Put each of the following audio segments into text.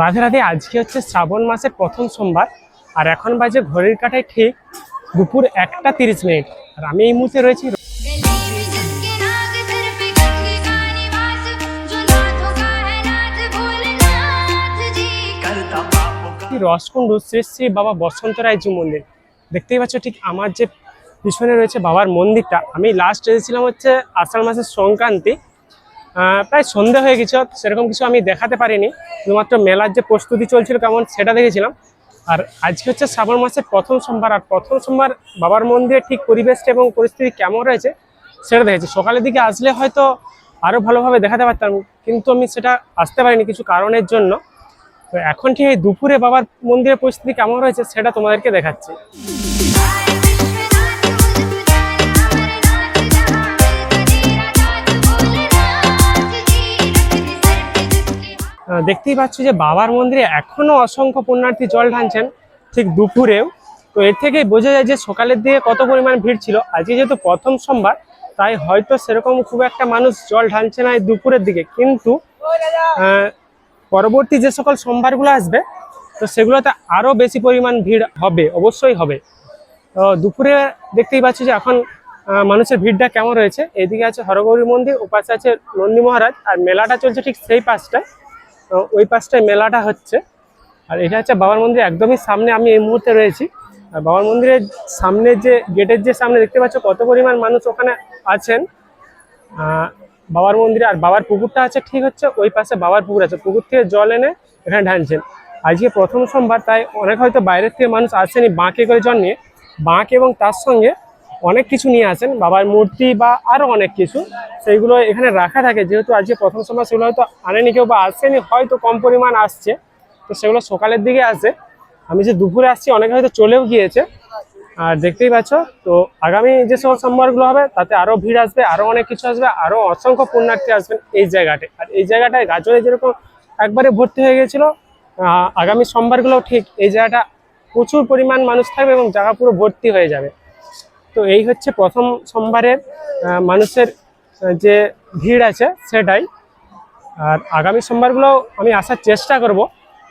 রাধে রাধে আজকে হচ্ছে শ্রাবণ মাসের প্রথম সোমবার, আর এখন বাজে ঘড়ির কাঁটায় ঠিক দুপুর একটা তিরিশ মিনিট। আর আমি এই মুহূর্তে রয়েছি রসকুণ্ড শ্রী শ্রী বাবা বসন্ত রায়জি মন্দির। দেখতেই পাচ্ছ ঠিক আমার যে পিছনে রয়েছে বাবার মন্দিরটা। আমি লাস্ট এসেছিলাম হচ্ছে আষাঢ় মাসের সংক্রান্তি। প্রায় সন্ধে হয়ে গেছে, সেরকম কিছু আমি দেখাতে পারিনি। শুধুমাত্র মেলার যে প্রস্তুতি চলছিল কেমন সেটা দেখেছিলাম। আর আজকে হচ্ছে শ্রাবণ মাসের প্রথম সোমবার, আর প্রথম সোমবার বাবার মন্দিরে ঠিক পরিবেশটা এবং পরিস্থিতি কেমন রয়েছে সেটা দেখেছি। সকালের দিকে আসলে হয়তো আরও ভালোভাবে দেখাতে পারতাম, কিন্তু আমি সেটা আসতে পারিনি কিছু কারণের জন্য। তো এখন ঠিক এই দুপুরে বাবার মন্দিরের পরিস্থিতি কেমন রয়েছে সেটা তোমাদেরকে দেখাচ্ছি। দেখতেই পাচ্ছ যে বাবার মন্দিরে এখনও অসংখ্য পুণ্যার্থী জল ঢালছেন ঠিক দুপুরেও। তো এর থেকেই বোঝা যায় যে সকালের দিকে কত পরিমাণ ভিড় ছিল। আজকে যেহেতু প্রথম সোমবার, তাই হয়তো সেরকম খুব একটা মানুষ জল ঢালছে না এই দুপুরের দিকে। কিন্তু পরবর্তী যে সকল সোমবারগুলো আসবে, তো সেগুলোতে আরও বেশি পরিমাণ ভিড় হবে, অবশ্যই হবে। তো দুপুরে দেখতেই পাচ্ছি যে এখন মানুষের ভিড়টা কেমন রয়েছে। এদিকে আছে হরগৌরী মন্দির, ওপাশে আছে নন্দী মহারাজ, আর মেলাটা চলছে ঠিক সেই পাশটায় ওই পাশটায় মেলাটা হচ্ছে। আর এটা হচ্ছে বাবার মন্দির একদমই সামনে, আমি এই মুহূর্তে রয়েছি। আর বাবার মন্দিরের সামনে যে, গেটের যে সামনে দেখতে পাচ্ছ কত পরিমাণ মানুষ ওখানে আছেন। বাবার মন্দিরে, আর বাবার পুকুরটা আছে ঠিক হচ্ছে ওই পাশে বাবার পুকুর আছে। পুকুর থেকে জল এনে এখানে ঢালছেন। আজকে প্রথম সোমবার, তাই অনেক হয়তো বাইরের থেকে মানুষ আসেনি বাঁকে করে জল নিয়ে। বাঁক এবং তার সঙ্গে অনেক কিছু নিয়ে আসেন, বাবার মূর্তি বা আরও অনেক কিছু। সেইগুলো এখানে রাখা থাকে, যেহেতু আজকে প্রথম সময় সেগুলো হয়তো আনেনি কেউ বা আসেনি, হয়তো কম পরিমাণ আসছে। তো সেগুলো সকালের দিকে আসে। আমি যে দুপুরে আসছি, অনেকে হয়তো চলেও গিয়েছে। আর দেখতেই পাচ্ছ, তো আগামী যে সকল সোমবারগুলো হবে, তাতে আরও ভিড় আসবে, আরও অনেক কিছু আসবে, আরও অসংখ্য পুণ্যার্থী আসবেন এই জায়গাটায় আর এই জায়গাটায় গাজরে যেরকম একবারে ভর্তি হয়ে গেছিল আগামী সোমবারগুলো ঠিক এই জায়গাটা প্রচুর পরিমাণ মানুষ থাকবে এবং জায়গা পুরো ভর্তি হয়ে যাবে। তো এই হচ্ছে প্রথম সোমবারের মানুষের যে ভিড় আছে সেটাই। আর আগামী সোমবারগুলো আমি আসার চেষ্টা করব,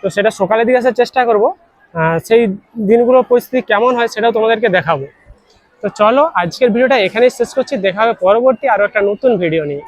তো সেটা সকালের দিকে আসার চেষ্টা করব। সেই দিনগুলো পরিস্থিতি কেমন হয় সেটাও তোমাদেরকে দেখাবো। তো চলো, আজকের ভিডিওটা এখানেই শেষ করছি, দেখা হবে পরবর্তী আরও একটা নতুন ভিডিও নিয়ে।